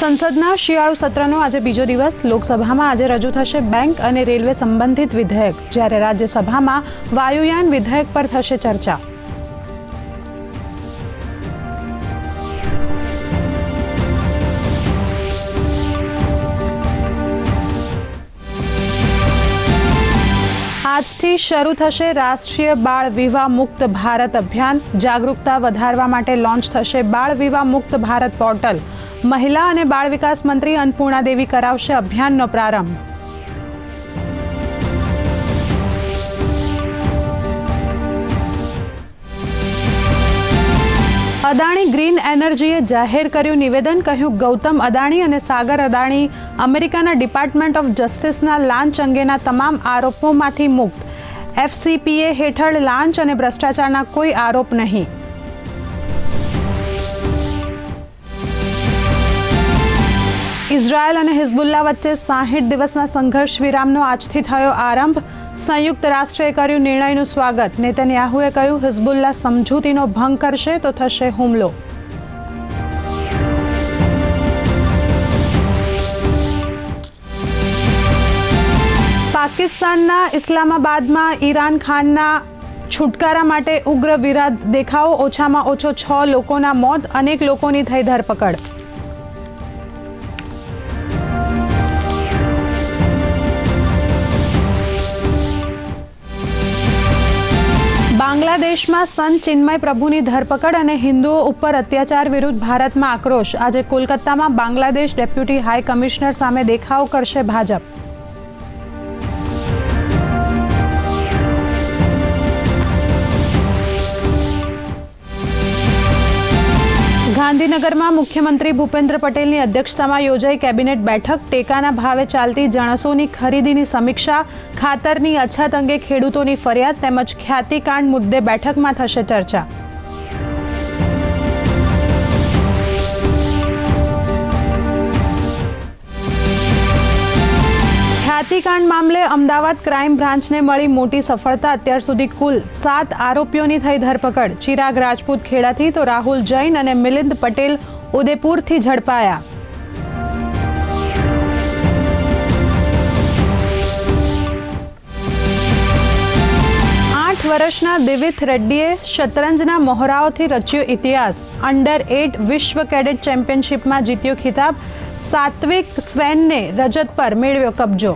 સંસદના શિયાળુ સત્રનો આજે બીજો દિવસ. લોકસભામાં આજે રજૂ થશે બેંક અને રેલવે સંબંધિત વિધેયક. જ્યારે રાજ્યસભામાં વાયુયાન વિધેયક પર થશે ચર્ચા. આજથી શરૂ થશે રાષ્ટ્રીય બાળ વિવાહ મુક્ત ભારત અભિયાન. જાગૃતતા વધારવા માટે લોન્ચ થશે બાળ વિવાહ મુક્ત ભારત પોર્ટલ. મહિલા અને બાળ વિકાસ મંત્રી અન્નપૂર્ણા દેવી કરાવશે અભિયાનનો પ્રારંભ. અદાણી ગ્રીન એનર્જીએ જાહેર કર્યું નિવેદન, કહ્યું, ગૌતમ અદાણી અને સાગર અદાણી અમેરિકાના ડિપાર્ટમેન્ટ ઓફ જસ્ટિસના લાંચ અંગેના તમામ આરોપોમાંથી મુક્ત. એફસીપીએ હેઠળ લાંચ અને ભ્રષ્ટાચારના કોઈ આરોપ નહીં. ઇઝરાયલ અને હિઝબુલ્લા વચ્ચે સાહીઠ દિવસના સંઘર્ષ વિરામનો આજથી થયો આરંભ. સંયુક્ત રાષ્ટ્રએ કર્યું નિર્ણયનું સ્વાગત. નેતન્યાહુએ કહ્યું હિઝબુલ્લા સમજૂતીનો ભંગ કરશે તો થશે હુમલો. પાકિસ્તાનના ઇસ્લામાબાદમાં ઈરાન ખાનના છુટકારા માટે ઉગ્ર વિરાધ દેખાવો. ઓછામાં ઓછો છ લોકોના મોત, અનેક લોકોની થઈ ધરપકડ. બાંગ્લાદેશમાં સંત ચિન્મય પ્રભુની ધરપકડ અને હિન્દુઓ ઉપર અત્યાચાર વિરુદ્ધ ભારતમાં આક્રોશ. આજે કોલકાતામાં બાંગ્લાદેશ ડેપ્યુટી હાઈ કમિશનર સામે દેખાવ કરશે ભાજપ. ગાંધીનગરમાં મુખ્યમંત્રી ભૂપેન્દ્ર પટેલની અધ્યક્ષતામાં યોજાઈ કેબિનેટ બેઠક. ટેકાના ભાવે ચાલતી જણસોની ખરીદીની સમીક્ષા, ખાતરની અછત અંગે ખેડૂતોની ફરિયાદ તેમજ ખ્યાતિકાંડ મુદ્દે બેઠકમાં થશે ચર્ચા. ખ્યાતિકાંડ મામલે અમદાવાદ ક્રાઇમ બ્રાન્ચને મળી મોટી સફળતા. અત્યાર સુધી કુલ સાત આરોપીઓની થઈ ધરપકડ. ચિરાગ રાજપૂત ખેડાથી તો રાહુલ જૈન અને મિલિંદ પટેલ ઉદેપુરથી ઝડપાયા. આઠ વર્ષના દિવિથ રેડ્ડીએ શતરંજના મોહરાઓથી રચ્યો ઇતિહાસ. અંડર એટ વિશ્વ કેડેટ ચેમ્પિયનશિપમાં જીત્યો ખિતાબ. સાત્વિક સ્વેનને રજત પર મેળવ્યો કબજો.